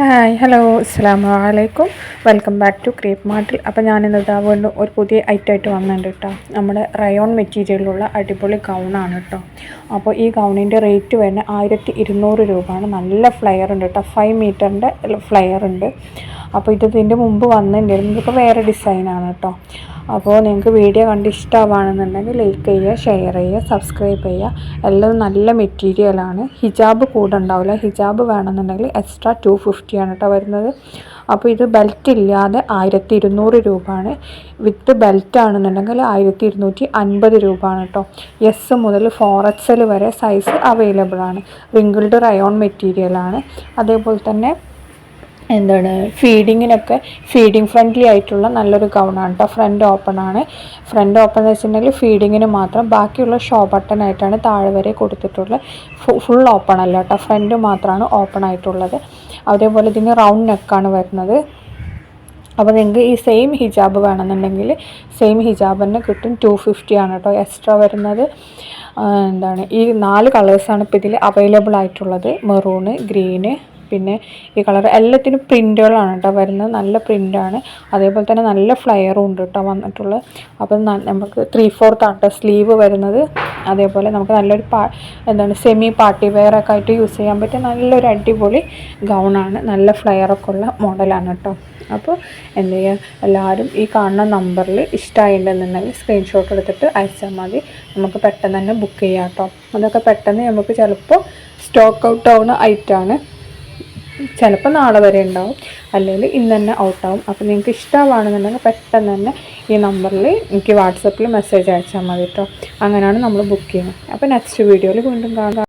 Hi hello അസ്സാം വലൈക്കും welcome back to creep മാർട്ടിൽ. അപ്പോൾ ഞാനിന്ന് ഇതാ വീണ്ടും ഒരു പുതിയ ഐറ്റമായിട്ട് വന്നിട്ടുണ്ട് കേട്ടോ. നമ്മുടെ റയോൺ മെറ്റീരിയലുള്ള അടിപൊളി ഗൗണാണ് കേട്ടോ. അപ്പോൾ ഈ ഗൗണിന്റെ റേറ്റ് വരുന്നത് ആയിരത്തി ഇരുന്നൂറ് രൂപയാണ്. നല്ല ഫ്ലെയർ ഉണ്ട് കേട്ടോ. ഫൈവ് മീറ്ററിന്റെ ഫ്ലെയർ ഉണ്ട്. അപ്പോൾ ഇത് ഇതിന്റെ മുമ്പ് വന്നിട്ടുണ്ടായിരുന്നു. ഇതിപ്പോൾ വേറെ ഡിസൈനാണ് കേട്ടോ. അപ്പോൾ നിങ്ങൾക്ക് വീഡിയോ കണ്ട് ഇഷ്ടമാണെന്നുണ്ടെങ്കിൽ ലൈക്ക് ചെയ്യുക ഷെയർ ചെയ്യുക സബ്സ്ക്രൈബ് ചെയ്യുക. എല്ലാം നല്ല മെറ്റീരിയലാണ് ഹിജാബ് കൂടെ ഉണ്ടാവില്ല. ഹിജാബ് വേണമെന്നുണ്ടെങ്കിൽ എക്സ്ട്രാ ടു ഫിഫ്റ്റിയാണ് കേട്ടോ വരുന്നത്. അപ്പോൾ ഇത് ബെൽറ്റ് ഇല്ലാതെ ആയിരത്തി ഇരുന്നൂറ് രൂപയാണ്. വിത്ത് ബെൽറ്റ് ആണെന്നുണ്ടെങ്കിൽ ആയിരത്തി ഇരുന്നൂറ്റി അൻപത് രൂപയാണ് കേട്ടോ. എസ് മുതൽ ഫോർ എക്സൽ വരെ സൈസ് അവൈലബിൾ ആണ്. റിങ്കിൾഡ് റയോൺ മെറ്റീരിയലാണ് അതേപോലെ തന്നെ എന്താണ് ഫീഡിങ്ങിനൊക്കെ ഫീഡിങ് ഫ്രണ്ട്ലി ആയിട്ടുള്ള നല്ലൊരു ഗൗണാണ് കേട്ടോ ഫ്രണ്ട് ഓപ്പൺ ആണ്. ഫ്രണ്ട് ഓപ്പൺ എന്ന് വെച്ചിട്ടുണ്ടെങ്കിൽ ഫീഡിങ്ങിന് മാത്രം ബാക്കിയുള്ള ഷോ ബട്ടൺ ആയിട്ടാണ് താഴെ വരെ കൊടുത്തിട്ടുള്ളത് ഫുൾ ഓപ്പൺ അല്ല കേട്ടോ ഫ്രണ്ട് മാത്രമാണ് ഓപ്പൺ ആയിട്ടുള്ളത്. അതേപോലെ ഇതിന് റൗണ്ട് നെക്കാണ് വരുന്നത്. അപ്പോൾ നിങ്ങൾക്ക് ഈ സെയിം ഹിജാബ് വേണമെന്നുണ്ടെങ്കിൽ സെയിം ഹിജാബ് തന്നെ കിട്ടും. ടു ഫിഫ്റ്റി ആണ് കേട്ടോ എക്സ്ട്രാ വരുന്നത്. എന്താണ് ഈ നാല് കളേഴ്സാണ് ഇപ്പോൾ ഇതിൽ അവൈലബിൾ ആയിട്ടുള്ളത്. മെറൂണ് ഗ്രീന് പിന്നെ ഈ കളർ എല്ലാത്തിനും പ്രിന്റുകളാണ് കേട്ടോ വരുന്നത്. നല്ല പ്രിന്റാണ് അതേപോലെ തന്നെ നല്ല ഫ്ലയറും ഉണ്ട് കേട്ടോ വന്നിട്ടുള്ളത് അപ്പം നമുക്ക് ത്രീ ഫോർത്ത് ആണ് സ്ലീവ് വരുന്നത്. അതേപോലെ നമുക്ക് നല്ലൊരു പാ എന്താണ് സെമി പാർട്ടി വെയർ ഒക്കെ ആയിട്ട് യൂസ് ചെയ്യാൻ പറ്റിയ നല്ലൊരു അടിപൊളി ഗൗണാണ് നല്ല ഫ്ലയറൊക്കെ ഉള്ള മോഡലാണ് കേട്ടോ അപ്പോൾ എന്ത് ചെയ്യുക എല്ലാവരും ഈ കാണുന്ന നമ്പറിൽ ഇഷ്ടമായിട്ടുണ്ടെന്നുണ്ടെങ്കിൽ സ്ക്രീൻഷോട്ട് എടുത്തിട്ട് അയച്ചാൽ മതി. നമുക്ക് പെട്ടെന്ന് തന്നെ ബുക്ക് ചെയ്യാം കേട്ടോ അതൊക്കെ പെട്ടെന്ന് നമുക്ക് ചിലപ്പോൾ സ്റ്റോക്ക് ഔട്ട് ആവുന്ന ഐറ്റമാണ് ചിലപ്പോൾ നാളെ വരെ ഉണ്ടാവും. അല്ലെങ്കിൽ ഇന്ന് തന്നെ ഔട്ടാവും അപ്പോൾ നിങ്ങൾക്ക് ഇഷ്ടമാണെന്നുണ്ടെങ്കിൽ പെട്ടെന്ന് തന്നെ ഈ നമ്പറിൽ എനിക്ക് വാട്സപ്പിൽ മെസ്സേജ് അയച്ചാൽ മതി കേട്ടോ അങ്ങനെയാണ് നമ്മൾ ബുക്ക് ചെയ്യുന്നത്. അപ്പോൾ നെക്സ്റ്റ് വീഡിയോയിൽ വീണ്ടും കാണാം.